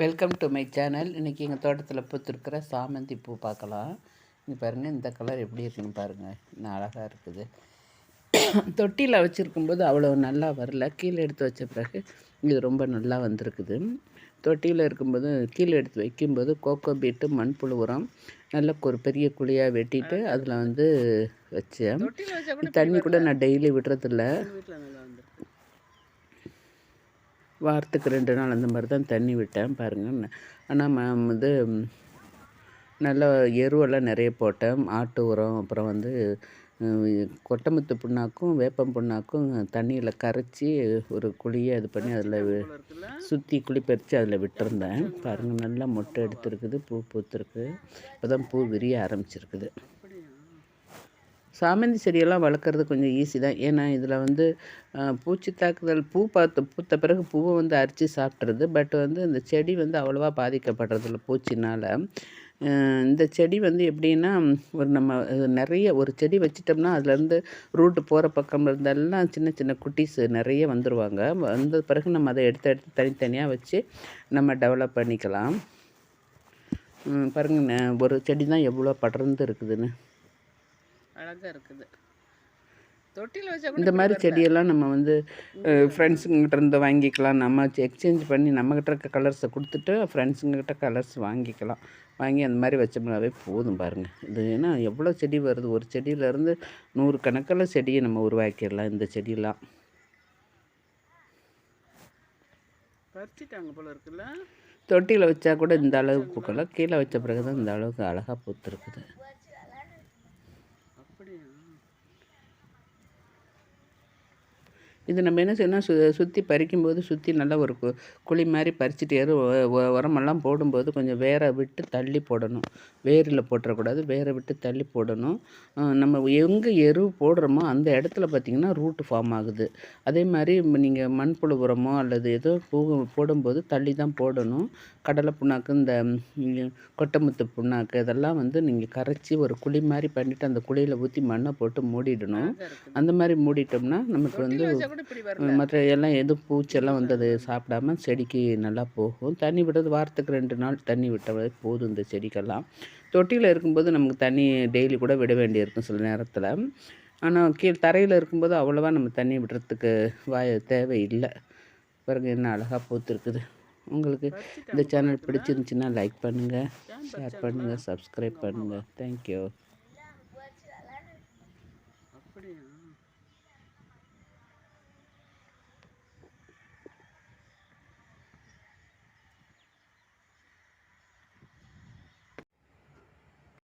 Welcome to my channel இன்றைக்கி எங்கள் தோட்டத்தில் பூத்துருக்கிற சாமந்தி பூ பார்க்கலாம். இங்கே பாருங்கள் இந்த கலர் எப்படி இருக்குன்னு பாருங்கள் இன்னும் அழகாக இருக்குது. தொட்டியில் வச்சுருக்கும்போது அவ்வளோ நல்லா வரல. கீழே எடுத்து வச்ச பிறகு இது ரொம்ப நல்லா வந்திருக்குது. தொட்டியில் இருக்கும்போது கீழே எடுத்து வைக்கும்போது கோகோ பீட்டு மண்புழு உரம் நல்ல ஒரு பெரிய குழியாக வெட்டிட்டு அதில் வந்து வச்சேன். தண்ணி கூட நான் டெய்லி விடுறதில்ல. வாரத்துக்கு ரெண்டு நாள் அந்த மாதிரி தான் தண்ணி விட்டேன் பாருங்கள் ஆனால் இது நல்லா எருவெல்லாம் நிறைய போட்டேன். ஆட்டு உரம் அப்புறம் வந்து கொட்டமுத்து புண்ணாக்கும் வேப்பம் புண்ணாக்கும் தண்ணியில் கரைச்சி ஒரு குழியை இது பண்ணி அதில் சுற்றி குழி பறித்து அதில் விட்டுருந்தேன். பாருங்கள் நல்லா மொட்டை எடுத்துருக்குது பூ பூத்துருக்கு. இப்போ தான் பூ விரிய ஆரம்பிச்சிருக்குது. சாமந்தி செடியெல்லாம் வளர்க்குறது கொஞ்சம் ஈஸி தான். ஏன்னா இதில் வந்து பூச்சி தாக்குதல் பூ பார்த்து பூத்த பிறகு பூவை வந்து அரித்து சாப்பிட்றது பட் வந்து இந்த செடி வந்து அவ்வளோவா பாதிக்கப்படுறதில்ல பூச்சினால். இந்த செடி வந்து எப்படின்னா ஒரு நம்ம நிறைய ஒரு செடி வச்சிட்டோம்னா அதுலேருந்து ரூட்டு போகிற பக்கம் இருந்தெல்லாம் சின்ன சின்ன குட்டீஸ் நிறைய வந்துடுவாங்க வந்த பிறகு நம்ம அதை எடுத்து எடுத்து தனித்தனியாக வச்சு நம்ம டெவலப் பண்ணிக்கலாம். பாருங்க ஒரு செடி தான் எவ்வளோ படர்ந்து இருக்குதுன்னு. அழகாக இருக்குது. தொட்டியில் வச்சா இந்த மாதிரி செடியெல்லாம் நம்ம வந்து ஃப்ரெண்ட்ஸுங்கிட்ட இருந்து வாங்கிக்கலாம். நம்ம எக்ஸ்சேஞ்ச் பண்ணி நம்மக்கிட்ட இருக்க கலர்ஸை கொடுத்துட்டு ஃப்ரெண்ட்ஸுங்கிட்ட கலர்ஸ் வாங்கிக்கலாம். வாங்கி அந்த மாதிரி வச்சோம்னாவே போதும் பாருங்கள் இது ஏன்னா எவ்வளோ செடி வருது? ஒரு செடியிலேருந்து நூறு கணக்கில் செடியை நம்ம உருவாக்கிடலாம் இந்த செடியெல்லாம். பறிச்சிட்டாங்க போல இருக்குல்ல? தொட்டியில் வச்சா கூட இந்த அளவுக்கு பூக்கலாம் கீழே வச்ச பிறகு தான் இந்த அளவுக்கு அழகாக பூத்துருக்குது. இது நம்ம என்ன செய்யணும் சு சுற்றி பறிக்கும்போது சுற்றி நல்லா ஒரு கு குழி மாதிரி பறிச்சுட்டு எரு உரமெல்லாம் போடும்போது கொஞ்சம் வேரை விட்டு தள்ளி போடணும். வேரில் போட்டுறக்கூடாது. வேரை விட்டு தள்ளி போடணும். நம்ம எங்கே எரு போடுறோமோ அந்த இடத்துல பார்த்திங்கன்னா ரூட்டு ஃபார்ம் ஆகுது. அதே மாதிரி நீங்கள் மண்புழு உரமோ அல்லது ஏதோ பூ போடும்போது தள்ளி தான் போடணும். கடலை புண்ணாக்கு இந்த கொட்டமுத்து புண்ணாக்கு இதெல்லாம் வந்து நீங்கள் கரைச்சி ஒரு குழி மாதிரி பண்ணிவிட்டு அந்த குழியில் ஊற்றி மண்ணை போட்டு மூடிடணும். அந்த மாதிரி மூடிட்டோம்னா நமக்கு வந்து மற்ற எல்லாம் எதுவும் பூச்செல்லாம் வந்து அது சாப்பிடாம செடிக்கு நல்லா போகும். தண்ணி விடுறது வாரத்துக்கு ரெண்டு நாள் தண்ணி விட்டாலே போதும் இந்த செடிக்கெல்லாம். தொட்டியில் இருக்கும்போது நமக்கு தண்ணி டெய்லி கூட விட வேண்டியிருக்கும் சில நேரத்தில். ஆனால் கீழ் தரையில் இருக்கும்போது அவ்வளோவா நம்ம தண்ணி விடுறதுக்கு வாய தேவையில்லை. பிறகு என்ன அழகாக பூத்துருக்குது. உங்களுக்கு இந்த சேனல் பிடிச்சிருந்துச்சின்னா லைக் பண்ணுங்கள் ஷேர் பண்ணுங்கள் சப்ஸ்கிரைப் பண்ணுங்கள் தேங்க்யூ